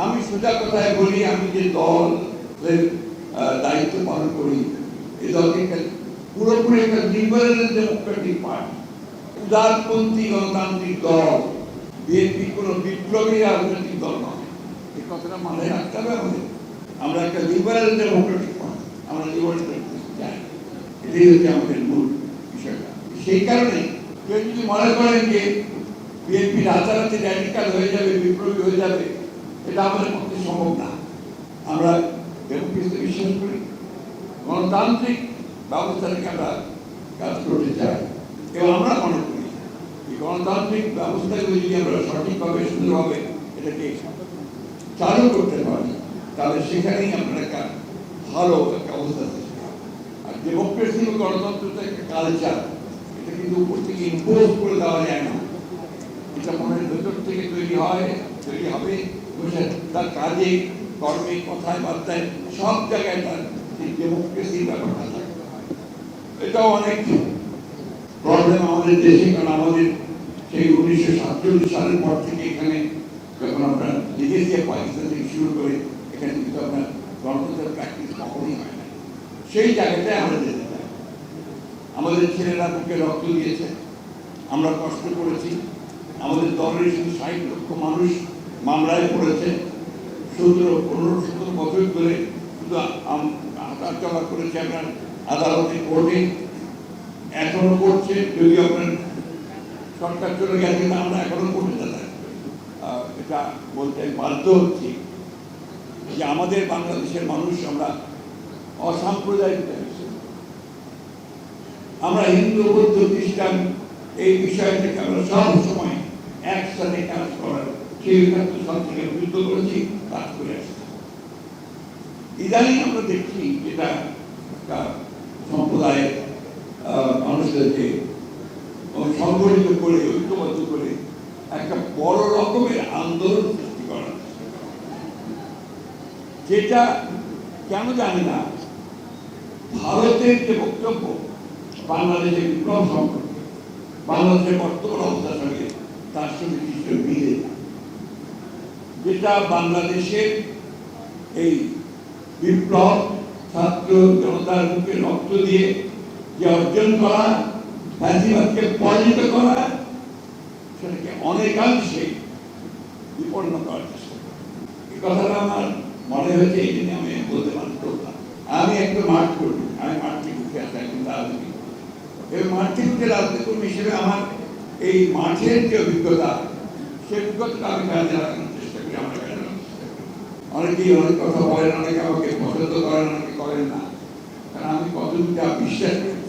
আমি সোজা কথায় বলি, আমি যে দলের দায়িত্ব পালন করি এই দলকে একটা পুরোপুরি একটা লিবারেল ডেমোক্রেটিক পার্টি উদারপন্থী গণতান্ত্রিক দল বিএনপি কোনো বিপ্লবী রাজনৈতিক দল নয়। এই কথাটা মাথায় রাখতে হবে আমাদের। আমরা একটা লিবারেল ডেমোক্রেটিক পার্টি আমরা লিবারেল চাই। এটাই হচ্ছে আমাদের মূল বিষয়টা। সেই কারণে কেউ যদি মনে করেন যে বিএনপি রাতারাতি র্যাডিকাল হয়ে যাবে, বিপ্লবী হয়ে যাবে এটা আমাদের পক্ষে সম্ভব না। আমরা ডেমোক্রেসিতে বিশ্বাস করি, গণতান্ত্রিক ব্যবস্থা থেকে আমরা কাজ করতে চাই। এবং আমরা মনে করি এই গণতান্ত্রিক ব্যবস্থাগুলো যদি আমরা সঠিকভাবে, সুন্দরভাবে এটাকে চালু করতে পারি, তাহলে সেখানেই আমরা একটা ভালো একটা অবস্থা সৃষ্টি আর ডেমোক্রেসি ও গণতন্ত্র তো একটা কালচার এটা কিন্তু উপর থেকে ইম্পোজ করে দেওয়া যায় না। এটা মনের ভেতর থেকে তৈরি হয়, তৈরি হবে। সে তার কাজে, কর্মে, কথায়, বার্তায় সব জায়গায় তার ডেমোক্রেসির ব্যাপারটা থাকে এটাও অনেক প্রবলেম আমাদের দেশে, কারণ আমাদের সেই উনিশশো সাতচল্লিশ সালের পর থেকে এখানে যখন আমরা লিখেছি পাকিস্তান থেকে শুরু করে এখানে কিন্তু আপনার গণতন্ত্রের প্র্যাকটিস কখনই হয় না। সেই জায়গাটায় আমরা যেতে চাই আমাদের ছেলেরা বুকে রক্ত দিয়েছে। আমরা কষ্ট করেছি। আমাদের দলের শুধু ষাট লক্ষ মানুষ মামলায় পড়েছে। সতেরো পনেরো সতেরো বছর ধরে শুধু হাঁটা চলা করেছে আপনার আদালতে কোর্টে। এখনও করছে যদি আপনার সরকার চলে গেছে আমরা এখনও করতে চাই এটা বলতে বাধ্য হচ্ছি যে আমাদের বাংলাদেশের মানুষ আমরা অসাম্প্রদায়িক। আমরা হিন্দু, বৌদ্ধ, খ্রিস্টান, এই বিষয় থেকে আমরা সব সময় একসাথে কাজ করার সেই একাত্তর সাল থেকে করেছি কাজ করে আসছি ইদানিং আমরা দেখছি যেটা একটা সম্প্রদায়ের মানুষদেরকে সংগঠিত করে, ঐক্যবদ্ধ করে একটা বড় রকমের আন্দোলন সৃষ্টি করা যেটা কেন জানি না, ভারতের যে বক্তব্য, বাংলাদেশের বিপ্লব সম্পর্কে, বাংলাদেশের বর্তমান অবস্থার সঙ্গে তার সঙ্গে কিছু মিলে না। যেটা বাংলাদেশের এই বিপ্লব ছাত্র জনতার মুখে রক্ত দিয়ে যে অর্জন করা, ফ্যাসিবাদকে পরাজিত করা, সেটাকে অনেকাংশে বিপন্ন করার চেষ্টা। এই কথাটা আমার মনে হয়েছে, এই জন্য আমি বলতে বাধ্য হলাম। আমি একটা মাঠ কর্মী আমি মাঠ থেকে উঠে আসা, একজন রাজনীতি। এবং মাঠ থেকে উঠে রাজনীতি কর্মী হিসেবে আমার এই মাঠের যে অভিজ্ঞতা, সেই অভিজ্ঞতাটা আমি কাজে লাগানোর চেষ্টা করি আমরা কাজে লাগানোর চেষ্টা করি অনেকেই অনেক কথা বলেন, অনেকে আমাকে পছন্দ করেন, অনেকে করেন না। কারণ আমি কতটুকু বিশ্বাস করি